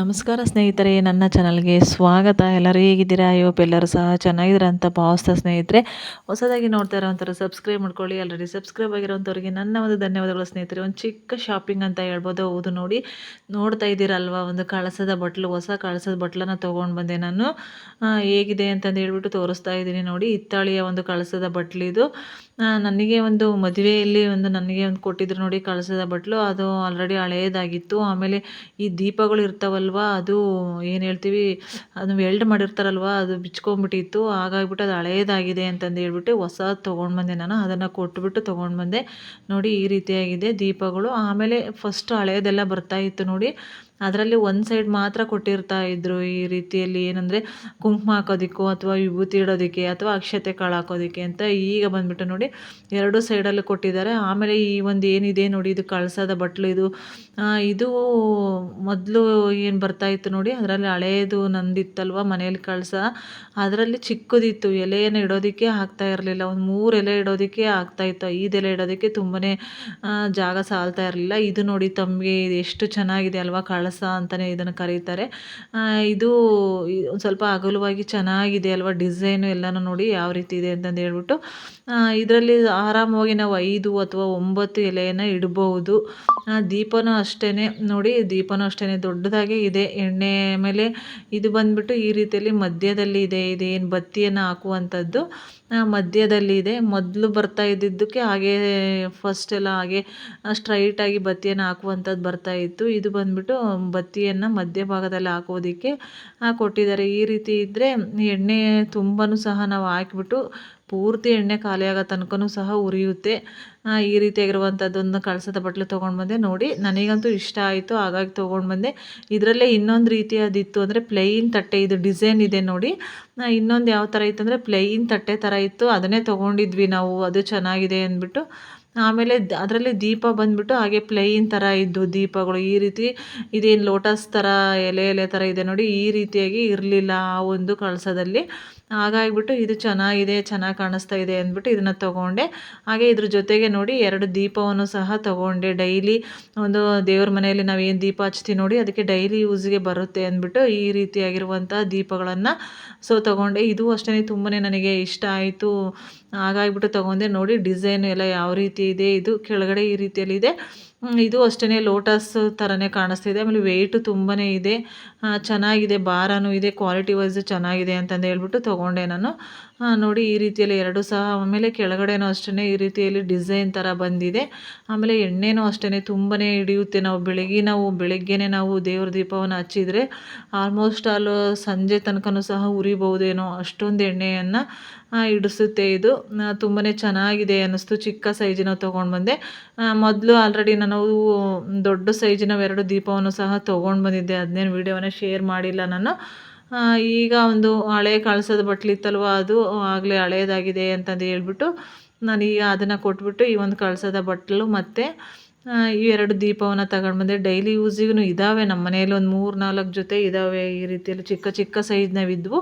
ನಮಸ್ಕಾರ ಸ್ನೇಹಿತರೆ, ನನ್ನ ಚಾನಲ್ಗೆ ಸ್ವಾಗತ. ಎಲ್ಲರೂ ಹೇಗಿದ್ದೀರಾ? ಅಯ್ಯೋ ಎಲ್ಲರೂ ಸಹ ಚೆನ್ನಾಗಿದ್ದೀರಾ ಅಂತ ಭಾವಿಸ್ತಾ ಸ್ನೇಹಿತರೆ. ಹೊಸದಾಗಿ ನೋಡ್ತಾ ಇರೋವಂಥವ್ರು ಸಬ್ಸ್ಕ್ರೈಬ್ ಮಾಡ್ಕೊಳ್ಳಿ. ಆಲ್ರೆಡಿ ಸಬ್ಸ್ಕ್ರೈಬ್ ಆಗಿರೋವಂಥವ್ರಿಗೆ ನನ್ನ ಒಂದು ಧನ್ಯವಾದಗಳು ಸ್ನೇಹಿತರೆ. ಒಂದು ಚಿಕ್ಕ ಶಾಪಿಂಗ್ ಅಂತ ಹೇಳ್ಬೋದು. ಹೌದು ನೋಡಿ, ನೋಡ್ತಾ ಇದ್ದೀರಲ್ವ? ಒಂದು ಕಳಸದ ಬಟ್ಲು ಹೊಸ ಕಳಸದ ಬಟ್ಲನ್ನು ತೊಗೊಂಡು ಬಂದೆ ನಾನು. ಹೇಗಿದೆ ಅಂತಂದು ಹೇಳ್ಬಿಟ್ಟು ತೋರಿಸ್ತಾ ಇದ್ದೀನಿ ನೋಡಿ. ಹಿತ್ತಾಳಿಯ ಒಂದು ಕಳಸದ ಬಟ್ಲಿದು ನನಗೆ ಒಂದು ಮದುವೆಯಲ್ಲಿ ಒಂದು ನನಗೆ ಒಂದು ಕೊಟ್ಟಿದ್ರು ನೋಡಿ ಕಳಸದ ಬಟ್ಲು. ಅದು ಆಲ್ರೆಡಿ ಹಳೆಯದಾಗಿತ್ತು ಆಮೇಲೆ ಈ ದೀಪಗಳು ಇರ್ತಾವಲ್ವ, ಅದು ಏನು ಹೇಳ್ತೀವಿ ಅದು ವೆಲ್ಡ್ ಮಾಡಿರ್ತಾರಲ್ವ, ಅದು ಬಿಚ್ಕೊಂಡ್ಬಿಟ್ಟಿತ್ತು. ಹಾಗಾಗ್ಬಿಟ್ಟು ಅದು ಹಳೆಯದಾಗಿದೆ ಅಂತಂದು ಹೇಳ್ಬಿಟ್ಟು ಹೊಸದು ತೊಗೊಂಡು ಬಂದೆ ನಾನು. ಅದನ್ನು ಕೊಟ್ಬಿಟ್ಟು ತೊಗೊಂಡು ಬಂದೆ. ನೋಡಿ ಈ ರೀತಿಯಾಗಿದೆ ದೀಪಗಳು. ಆಮೇಲೆ ಫಸ್ಟ್ ಹಳೆಯದೆಲ್ಲ ಬರ್ತಾ ಇತ್ತು ನೋಡಿ. ಅದರಲ್ಲಿ ಒಂದು ಸೈಡ್ ಮಾತ್ರ ಕೊಟ್ಟಿರ್ತಾ ಇದ್ರು ಈ ರೀತಿಯಲ್ಲಿ ಏನಂದರೆ ಕುಂಕುಮ ಹಾಕೋದಿಕ್ಕೋ ಅಥವಾ ವಿಭೂತಿ ಇಡೋದಕ್ಕೆ ಅಥವಾ ಅಕ್ಷತೆ ಕಾಳು ಹಾಕೋದಕ್ಕೆ ಅಂತ ಈಗ ಬಂದ್ಬಿಟ್ಟು ನೋಡಿ ಎರಡು ಸೈಡಲ್ಲೂ ಕೊಟ್ಟಿದ್ದಾರೆ. ಆಮೇಲೆ ಈ ಒಂದು ಏನಿದೆ ನೋಡಿ, ಇದು ಕಳಸದ ಬಟ್ಲು ಇದು. ಇದು ಮೊದಲು ಏನು ಬರ್ತಾ ಇತ್ತು ನೋಡಿ, ಅದರಲ್ಲಿ ಹಳೇದು ನಂದಿತ್ತಲ್ವ ಮನೆಯಲ್ಲಿ ಕಳಸ. ಅದರಲ್ಲಿ ಚಿಕ್ಕದಿತ್ತು, ಎಲೆಯನ್ನು ಇಡೋದಕ್ಕೆ ಆಗ್ತಾ ಇರಲಿಲ್ಲ. ಒಂದು ಮೂರು ಎಲೆ ಇಡೋದಕ್ಕೆ ಆಗ್ತಾ ಇತ್ತು. ಐದು ಎಲೆ ಇಡೋದಕ್ಕೆ ತುಂಬಾ ಜಾಗ ಸಾಲ್ತಾ ಇರಲಿಲ್ಲ. ಇದು ನೋಡಿ ತಮಗೆ ಎಷ್ಟು ಚೆನ್ನಾಗಿದೆ ಅಲ್ವಾ ಕಳಸ. ಅಂತಲೇ ಇದನ್ನು ಕರೀತಾರೆ. ಇದು ಸ್ವಲ್ಪ ಅಗಲವಾಗಿ ಚೆನ್ನಾಗಿದೆ ಅಲ್ವಾ? ಡಿಸೈನು ಎಲ್ಲನೂ ನೋಡಿ ಯಾವ ರೀತಿ ಇದೆ ಅಂತಂದು ಹೇಳ್ಬಿಟ್ಟು ಇದರಲ್ಲಿ ಆರಾಮವಾಗಿ ನಾವು ಐದು ಅಥವಾ ಒಂಬತ್ತು ಎಲೆಯನ್ನು ಇಡಬಹುದು. ದೀಪನೂ ಅಷ್ಟೇ ನೋಡಿ, ದೀಪನೂ ಅಷ್ಟೇ ದೊಡ್ಡದಾಗೆ ಇದೆ. ಎಣ್ಣೆ ಮೇಲೆ ಇದು ಬಂದ್ಬಿಟ್ಟು ಈ ರೀತಿಯಲ್ಲಿ ಮಧ್ಯದಲ್ಲಿ ಇದೆ ಇದೇನು ಬತ್ತಿಯನ್ನು ಹಾಕುವಂಥದ್ದು ಮಧ್ಯದಲ್ಲಿ ಇದೆ. ಮೊದಲು ಬರ್ತಾ ಇದ್ದಿದ್ದಕ್ಕೆ ಹಾಗೆ ಫಸ್ಟ್ ಎಲ್ಲ ಹಾಗೆ ಸ್ಟ್ರೈಟಾಗಿ ಬತ್ತಿಯನ್ನು ಹಾಕುವಂಥದ್ದು ಬರ್ತಾ ಇತ್ತು. ಇದು ಬಂದ್ಬಿಟ್ಟು ಬತ್ತಿಯನ್ನು ಮಧ್ಯಭಾಗದಲ್ಲಿ ಹಾಕೋದಕ್ಕೆ ಕೊಟ್ಟಿದ್ದಾರೆ. ಈ ರೀತಿ ಇದ್ದರೆ ಎಣ್ಣೆ ತುಂಬನೂ ಸಹ ನಾವು ಹಾಕಿಬಿಟ್ಟು ಪೂರ್ತಿ ಎಣ್ಣೆ ಖಾಲಿಯಾಗೋ ತನಕನೂ ಸಹ ಉರಿಯುತ್ತೆ. ಈ ರೀತಿಯಾಗಿರುವಂಥದ್ದೊಂದು ಕಳಸದ ಬಟ್ಲು ತೊಗೊಂಡು ಬಂದೆ. ನೋಡಿ, ನನಗಂತೂ ಇಷ್ಟ ಆಯಿತು. ಹಾಗಾಗಿ ತೊಗೊಂಡು ಬಂದೆ. ಇದರಲ್ಲೇ ಇನ್ನೊಂದು ರೀತಿಯಾದಿತ್ತು ಅಂದರೆ ಪ್ಲೈನ್ ತಟ್ಟೆ. ಇದು ಡಿಸೈನ್ ಇದೆ ನೋಡಿ. ಇನ್ನೊಂದು ಯಾವ ಥರ ಇತ್ತು ಅಂದರೆ ಪ್ಲೈನ್ ತಟ್ಟೆ ಥರ ಇತ್ತು. ಅದನ್ನೇ ತೊಗೊಂಡಿದ್ವಿ ನಾವು. ಅದು ಚೆನ್ನಾಗಿದೆ ಅಂದ್ಬಿಟ್ಟು. ಆಮೇಲೆ ಅದರಲ್ಲಿ ದೀಪ ಬಂದ್ಬಿಟ್ಟು ಹಾಗೆ ಪ್ಲೈನ್ ಥರ ಇದ್ದು ದೀಪಗಳು. ಈ ರೀತಿ ಇದೇನು ಲೋಟಸ್ ಥರ ಎಲೆ ಎಲೆ ಥರ ಇದೆ ನೋಡಿ. ಈ ರೀತಿಯಾಗಿ ಇರಲಿಲ್ಲ ಆ ಒಂದು ಕಳಸದಲ್ಲಿ. ಹಾಗಾಗಿಬಿಟ್ಟು ಇದು ಚೆನ್ನಾಗಿದೆ, ಚೆನ್ನಾಗಿ ಕಾಣಿಸ್ತಾ ಇದೆ ಅಂದ್ಬಿಟ್ಟು ಇದನ್ನು ತೊಗೊಂಡೆ. ಹಾಗೆ ಇದ್ರ ಜೊತೆಗೆ ನೋಡಿ ಎರಡು ದೀಪವನ್ನು ಸಹ ತೊಗೊಂಡೆ. ಡೈಲಿ ಒಂದು ದೇವ್ರ ಮನೆಯಲ್ಲಿ ನಾವು ಏನು ದೀಪ ಹಚ್ತೀವಿ ನೋಡಿ, ಅದಕ್ಕೆ ಡೈಲಿ ಯೂಸ್ಗೆ ಬರುತ್ತೆ ಅಂದ್ಬಿಟ್ಟು ಈ ರೀತಿಯಾಗಿರುವಂಥ ದೀಪಗಳನ್ನು ಸೊ ತೊಗೊಂಡೆ. ಇದು ಅಷ್ಟೇ ತುಂಬಾ ನನಗೆ ಇಷ್ಟ ಆಯಿತು. ಹಾಗಾಗಿಬಿಟ್ಟು ತೊಗೊಂಡೆ ನೋಡಿ, ಡಿಸೈನು ಎಲ್ಲ ಯಾವ ರೀತಿ ಇದೆ, ಇದು ಕೆಳಗಡೆ ಈ ರೀತಿಯಲ್ಲಿ ಇದೆ ಅಷ್ಟೇ ಲೋಟಸ್ ಥರನೇ ಕಾಣಿಸ್ತಿದೆ. ಆಮೇಲೆ ವೆಯ್ಟು ತುಂಬಾ ಇದೆ. ಚೆನ್ನಾಗಿದೆ. ಭಾರನೂ ಇದೆ. ಕ್ವಾಲಿಟಿ ವೈಸು ಚೆನ್ನಾಗಿದೆ ಅಂತಂದು ಹೇಳ್ಬಿಟ್ಟು ತೊಗೊಂಡೆ ನಾನು. ನೋಡಿ ಈ ರೀತಿಯಲ್ಲಿ ಎರಡು ಸಹ, ಆಮೇಲೆ ಕೆಳಗಡೆನೂ ಅಷ್ಟೇ ಈ ರೀತಿಯಲ್ಲಿ ಡಿಸೈನ್ ಥರ ಬಂದಿದೆ. ಆಮೇಲೆ ಎಣ್ಣೆನೂ ಅಷ್ಟೇ ತುಂಬಾ ಹಿಡಿಯುತ್ತೆ. ನಾವು ಬೆಳಗ್ಗೆ ನಾವು ಬೆಳಗ್ಗೆನೇ ನಾವು ದೇವ್ರ ದೀಪವನ್ನು ಹಚ್ಚಿದರೆ ಆಲ್ಮೋಸ್ಟ್ ಆಲ್ ಸಂಜೆ ತನಕನೂ ಸಹ ಉರಿಬಹುದೇನೋ ಅಷ್ಟೊಂದು ಎಣ್ಣೆಯನ್ನು ಹಿಡಿಸುತ್ತೆ ಇದು. ತುಂಬಾ ಚೆನ್ನಾಗಿದೆ ಅನ್ನಿಸ್ತು. ಚಿಕ್ಕ ಸೈಜಿನ ತೊಗೊಂಡು ಬಂದೆ. ಮೊದಲು ಆಲ್ರೆಡಿ ನಾನು ದೊಡ್ಡ ಸೈಜಿನ ಎರಡು ದೀಪವನ್ನು ಸಹ ತೊಗೊಂಡು ಬಂದಿದ್ದೆ. ಅದನ್ನೇನು ವೀಡಿಯೋನ ಶೇರ್ ಮಾಡಿಲ್ಲ ನಾನು. ಈಗ ಒಂದು ಹಳೆ ಕಳಸದ ಬಟ್ಲಿತ್ತಲ್ವ ಅದು? ಆಗಲೇ ಹಳೇದಾಗಿದೆ ಅಂತಂದು ಹೇಳ್ಬಿಟ್ಟು ಈಗ ಅದನ್ನು ಕೊಟ್ಬಿಟ್ಟು ಈ ಒಂದು ಕಳಸದ ಬಟ್ಲು ಮತ್ತು ಈ ಎರಡು ದೀಪವನ್ನು ತಗೊಂಡು ಬಂದೆ ಡೈಲಿ ಯೂಸಿಗೂ ಇದ್ದಾವೆ ನಮ್ಮ ಮನೆಯಲ್ಲಿ ಒಂದು ಮೂರು ನಾಲ್ಕು ಜೊತೆ ಇದ್ದಾವೆ ಈ ರೀತಿಯಲ್ಲಿ. ಚಿಕ್ಕ ಚಿಕ್ಕ ಸೈಜ್ನವಿದ್ವು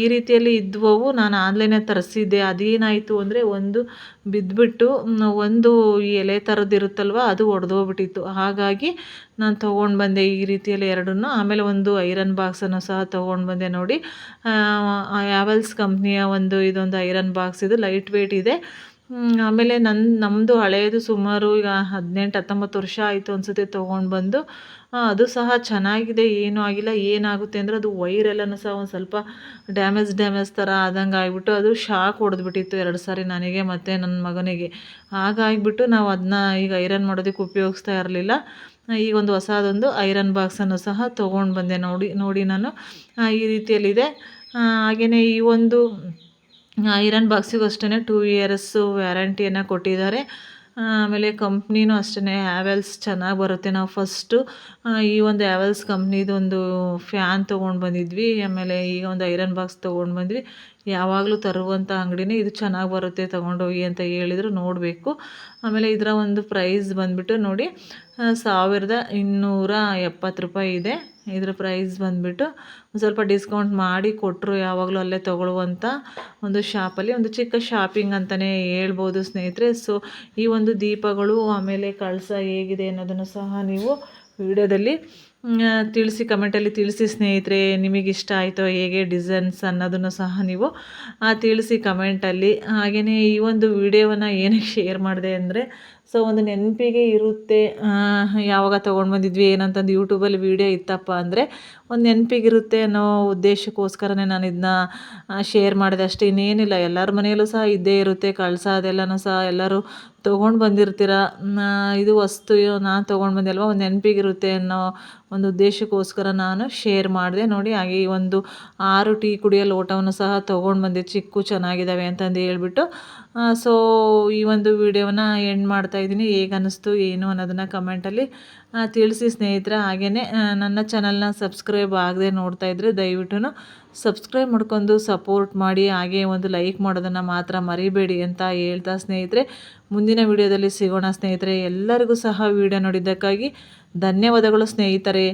ಈ ರೀತಿಯಲ್ಲಿ ಇದ್ವವು. ನಾನು ಆನ್ಲೈನಲ್ಲಿ ತರಿಸಿದ್ದೆ. ಅದೇನಾಯಿತು ಅಂದರೆ ಒಂದು ಬಿದ್ದುಬಿಟ್ಟು ಒಂದು ಎಲೆ ಥರದ್ದಿರುತ್ತಲ್ವ ಅದು ಒಡೆದೋಗ್ಬಿಟ್ಟಿತ್ತು. ಹಾಗಾಗಿ ನಾನು ತೊಗೊಂಡು ಬಂದೆ ಈ ರೀತಿಯಲ್ಲಿ ಎರಡನ್ನೂ. ಆಮೇಲೆ ಒಂದು ಐರನ್ ಬಾಕ್ಸನ್ನು ಸಹ ತೊಗೊಂಡು ಬಂದೆ ನೋಡಿ ಯಾವೆಲ್ಸ್ ಕಂಪ್ನಿಯ ಒಂದು ಇದೊಂದು ಐರನ್ ಬಾಕ್ಸ್ ಇದು ಲೈಟ್ ವೆಯ್ಟ್ ಇದೆ. ಆಮೇಲೆ ನನ್ನ ನಮ್ಮದು ಹಳೆಯದು ಸುಮಾರು ಈಗ ಹದಿನೆಂಟು, ಹತ್ತೊಂಬತ್ತು ವರ್ಷ ಆಯಿತು ಅನಿಸುತ್ತೆ ತೊಗೊಂಡು ಬಂದು. ಅದು ಸಹ ಚೆನ್ನಾಗಿದೆ, ಏನೂ ಆಗಿಲ್ಲ, ಏನಾಗುತ್ತೆ ಅಂದರೆ ಅದು ವೈರೆಲ್ಲನೂ ಸಹ ಒಂದು ಸ್ವಲ್ಪ ಡ್ಯಾಮೇಜ್ ಡ್ಯಾಮೇಜ್ ಥರ ಆದಂಗೆ ಆಗಿಬಿಟ್ಟು ಅದು ಶಾಕ್ ಹೊಡೆದ್ಬಿಟ್ಟಿತ್ತು ಎರಡು ಸಾರಿ ನನಗೆ ಮತ್ತು ನನ್ನ ಮಗನಿಗೆ. ಹಾಗಾಗಿಬಿಟ್ಟು ನಾವು ಅದನ್ನ ಈಗ ಐರನ್ ಮಾಡೋದಕ್ಕೆ ಉಪಯೋಗಿಸ್ತಾ ಇರಲಿಲ್ಲ. ಈಗ ಒಂದು ಹೊಸದೊಂದು ಐರನ್ ಬಾಕ್ಸನ್ನು ಸಹ ತೊಗೊಂಡು ಬಂದೆ ನೋಡಿ ನೋಡಿ ನಾನು. ಈ ರೀತಿಯಲ್ಲಿದೆ. ಹಾಗೆಯೇ ಈ ಒಂದು ಐರನ್ ಬಾಕ್ಸಿಗೂ ಅಷ್ಟೇ ಟೂ ಇಯರ್ಸು ವ್ಯಾರಂಟಿಯನ್ನು ಕೊಟ್ಟಿದ್ದಾರೆ. ಆಮೇಲೆ ಕಂಪ್ನಿನೂ ಅಷ್ಟೇ ಹ್ಯಾವೆಲ್ಸ್ ಚೆನ್ನಾಗಿ ಬರುತ್ತೆ. ನಾವು ಫಸ್ಟು ಈ ಒಂದು ಹ್ಯಾವೆಲ್ಸ್ ಕಂಪ್ನಿದು ಒಂದು ಫ್ಯಾನ್ ತೊಗೊಂಡು ಬಂದಿದ್ವಿ. ಆಮೇಲೆ ಈಗ ಒಂದು ಐರನ್ ಬಾಕ್ಸ್ ತೊಗೊಂಡು ಬಂದ್ವಿ. ಯಾವಾಗಲೂ ತರುವಂಥ ಅಂಗಡಿನೇ ಇದು ಚೆನ್ನಾಗಿ ಬರುತ್ತೆ ತೊಗೊಂಡೋಗಿ ಅಂತ ಹೇಳಿದ್ರು, ನೋಡಬೇಕು. ಆಮೇಲೆ ಇದರ ಒಂದು ಪ್ರೈಸ್ ಬಂದುಬಿಟ್ಟು ನೋಡಿ ಸಾವಿರದ ಇನ್ನೂರ ಎಪ್ಪತ್ತು ರೂಪಾಯಿ ಇದೆ. ಇದ್ರ ಪ್ರೈಸ್ ಬಂದುಬಿಟ್ಟು ಒಂದು ಸ್ವಲ್ಪ ಡಿಸ್ಕೌಂಟ್ ಮಾಡಿ ಕೊಟ್ಟರು ಯಾವಾಗಲೂ ಅಲ್ಲೇ ತೊಗೊಳ್ಳುವಂಥ ಒಂದು ಶಾಪಲ್ಲಿ ಒಂದು ಚಿಕ್ಕ ಶಾಪಿಂಗ್ ಅಂತಲೇ ಹೇಳ್ಬೋದು ಸ್ನೇಹಿತರೆ. ಸೊ ಈ ಒಂದು ದೀಪಗಳು ಆಮೇಲೆ ಕಳಸ ಹೇಗಿದೆ ಅನ್ನೋದನ್ನು ಸಹ ನೀವು ವಿಡಿಯೋದಲ್ಲಿ ತಿಳಿಸಿ ಕಮೆಂಟಲ್ಲಿ ತಿಳಿಸಿ ಸ್ನೇಹಿತರೆ ನಿಮಗೆ ಇಷ್ಟ ಆಯಿತೋ ಹೇಗೆ ಡಿಸೈನ್ಸ್ ಅನ್ನೋದನ್ನು ಸಹ ನೀವು ತಿಳಿಸಿ ಕಮೆಂಟಲ್ಲಿ ಹಾಗೆಯೇ ಈ ಒಂದು ವಿಡಿಯೋವನ್ನು ಏನಕ್ಕೆ ಶೇರ್ ಮಾಡಿದೆ ಅಂದರೆ ಸೊ ಒಂದು ನೆನಪಿಗೆ ಇರುತ್ತೆ. ಯಾವಾಗ ತೊಗೊಂಡು ಬಂದಿದ್ವಿ, ಏನಂತಂದು ಯೂಟ್ಯೂಬಲ್ಲಿ ವೀಡಿಯೋ ಇತ್ತಪ್ಪ ಅಂದರೆ ಒಂದು ನೆನಪಿಗಿರುತ್ತೆ ಅನ್ನೋ ಉದ್ದೇಶಕ್ಕೋಸ್ಕರನೇ ನಾನು ಇದನ್ನ ಶೇರ್ ಮಾಡಿದೆ. ಅಷ್ಟೇ ಇನ್ನೇನಿಲ್ಲ, ಎಲ್ಲರ ಮನೆಯಲ್ಲೂ ಸಹ ಇದ್ದೇ ಇರುತ್ತೆ. ಕಳಸ ಅದೆಲ್ಲನೂ ಸಹ ಎಲ್ಲರೂ ತೊಗೊಂಡು ಬಂದಿರ್ತೀರ? ಇದು ವಸ್ತು ನಾನು ತೊಗೊಂಡು ಬಂದೆ ಅಲ್ವಾ? ಒಂದು ನೆನಪಿಗಿರುತ್ತೆ ಅನ್ನೋ ಒಂದು ಉದ್ದೇಶಕ್ಕೋಸ್ಕರ ನಾನು ಶೇರ್ ಮಾಡಿದೆ. ನೋಡಿ, ಹಾಗೆ ಈ ಒಂದು ಆರು ಟೀ ಕುಡಿಯೋ ಲೋಟವನ್ನು ಸಹ ತೊಗೊಂಡು ಬಂದೆ. ಚಿಕ್ಕು ಚೆನ್ನಾಗಿದ್ದಾವೆ ಅಂತಂದು ಹೇಳ್ಬಿಟ್ಟು. ಸೊ ಈ ಒಂದು ವಿಡಿಯೋನ ಎಂಡ್ ಮಾಡ್ತಾ ಇದ್ದೀನಿ, ಹೇಗೆ ಅನ್ನಿಸ್ತು, ಏನು ಅನ್ನೋದನ್ನು ಕಮೆಂಟಲ್ಲಿ ತಿಳಿಸಿ ಸ್ನೇಹಿತರೆ. ಹಾಗೆಯೇ ನನ್ನ ಚಾನಲ್ನ ಸಬ್ಸ್ಕ್ರೈಬ್ ಆಗದೆ ನೋಡ್ತಾ ಇದ್ದರೆ ದಯವಿಟ್ಟು ಸಬ್ಸ್ಕ್ರೈಬ್ ಮಾಡ್ಕೊಂಡು ಸಪೋರ್ಟ್ ಮಾಡಿ, ಹಾಗೆ ಒಂದು ಲೈಕ್ ಮಾಡೋದನ್ನು ಮಾತ್ರ ಮರಿಬೇಡಿ ಅಂತ ಹೇಳ್ತಾ ಸ್ನೇಹಿತರೆ. ಮುಂದಿನ ವಿಡಿಯೋದಲ್ಲಿ ಸಿಗೋಣ ಸ್ನೇಹಿತರೆ. ಎಲ್ಲರಿಗೂ ಸಹ ವಿಡಿಯೋ ನೋಡಿದ್ದಕ್ಕಾಗಿ ಧನ್ಯವಾದಗಳು ಸ್ನೇಹಿತರೆ.